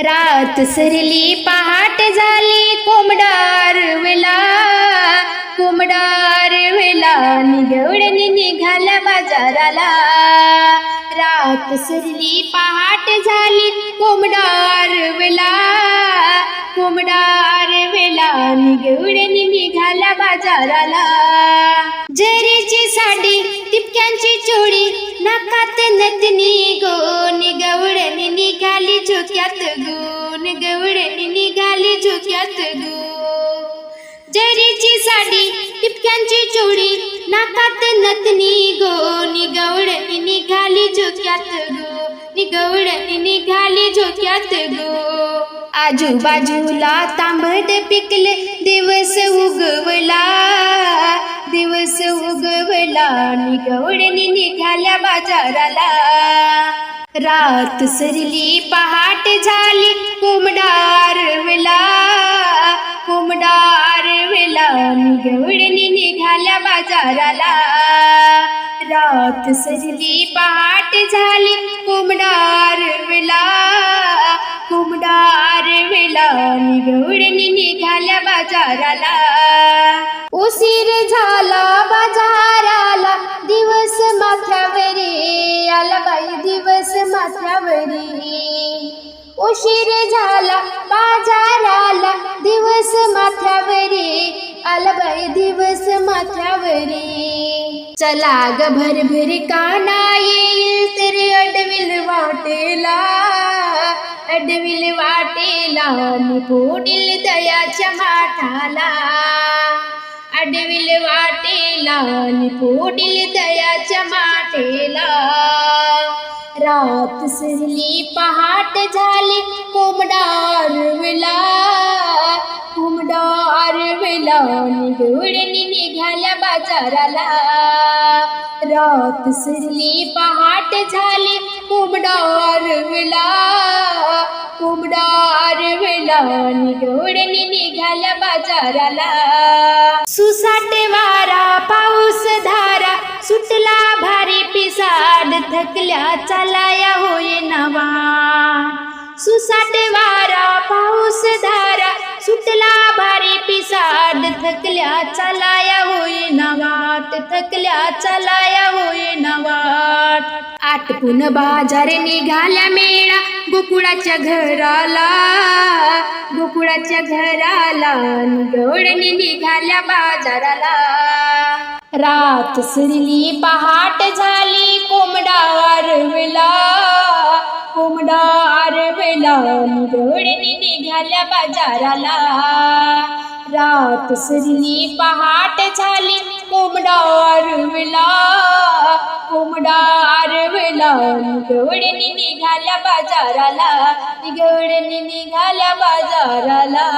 रात सरली पहाट झाली कोंबडार वेला. कोंबडार वेला निगवडणी निघाला बाजाराला. रात सरली पहाट झाली कोंबडार वेला. कोंबडार वेला निगवडणी निघाला बाजाराला. जरीची साडी टिपक्यांची चोळी नाकात नतनी गो निगवडणी निघाली झोक्यात गो निगवडणी निघाली झोक्यात गो. जरीची साडी टिपक्यांची चोळी नाकात नतनी गो निगवडणी निघाली झोक्यात गो निगवडणी निघाली झोक्यात गो. आजूबाजूला तांबट पिकले दिवस उग दिवस उगवला निगवडणी निघाल्या बाजाराला. रात सरली पहाट झाली कोंबडार वेला. कोंबडार वेला निगवडणी निघाल्या बाजाराला. रात सरली पहाट झाली कोंबडार वेला. कोंबडार वेला निगवडणी निघाल्या बाजाराला. उशीर झाला बाजाराला दिवस माथ्यावरी आला बाई दिवस माथ्यावरी. उशीर झाला बाजाराला दिवस माथ्यावरी आला बाई दिवस माथ्यावरी. चला ग भरभर काना येईल तरी अडविल वाटेला अडविल वाटेला पोटील दयाच्या माठाला आडविल वाटेला नि दयाच्या माटेला. रात सहली पहाट झाली कोंबडार विला. कोंबडार विला निगवडणी निघाल्या बाजाराला. रात सहली पहाट झाली कोंबडार विला. कोंबडार वेला निगवडणी निघाल्या बाजाराला. सुसाट वारा पाऊस धारा सुटला भारी पिसाड थकल्या चालाया होय नवा. सुसाट वारा पाऊस धारा सुटला भारी पिसाड थकल्या चालाया होय नवाट थकल्या चालाया होय नवाट आटपून बाजार निघाल्या मेळा गोकुळाच्या घराला गोकुळाच्या घराला निगवडणी निघाल्या बाजाराला. रात सुरली पहाट झाली कोंबडा आरवला. कोंबडा आरवला निगवडणी निघाल्या बाजाराला. रात सुरली पहाट झाली कोंबडा आरवला. वेला निघाल्या बाजाराला. निगवडणी निघाल्या बाजाराला.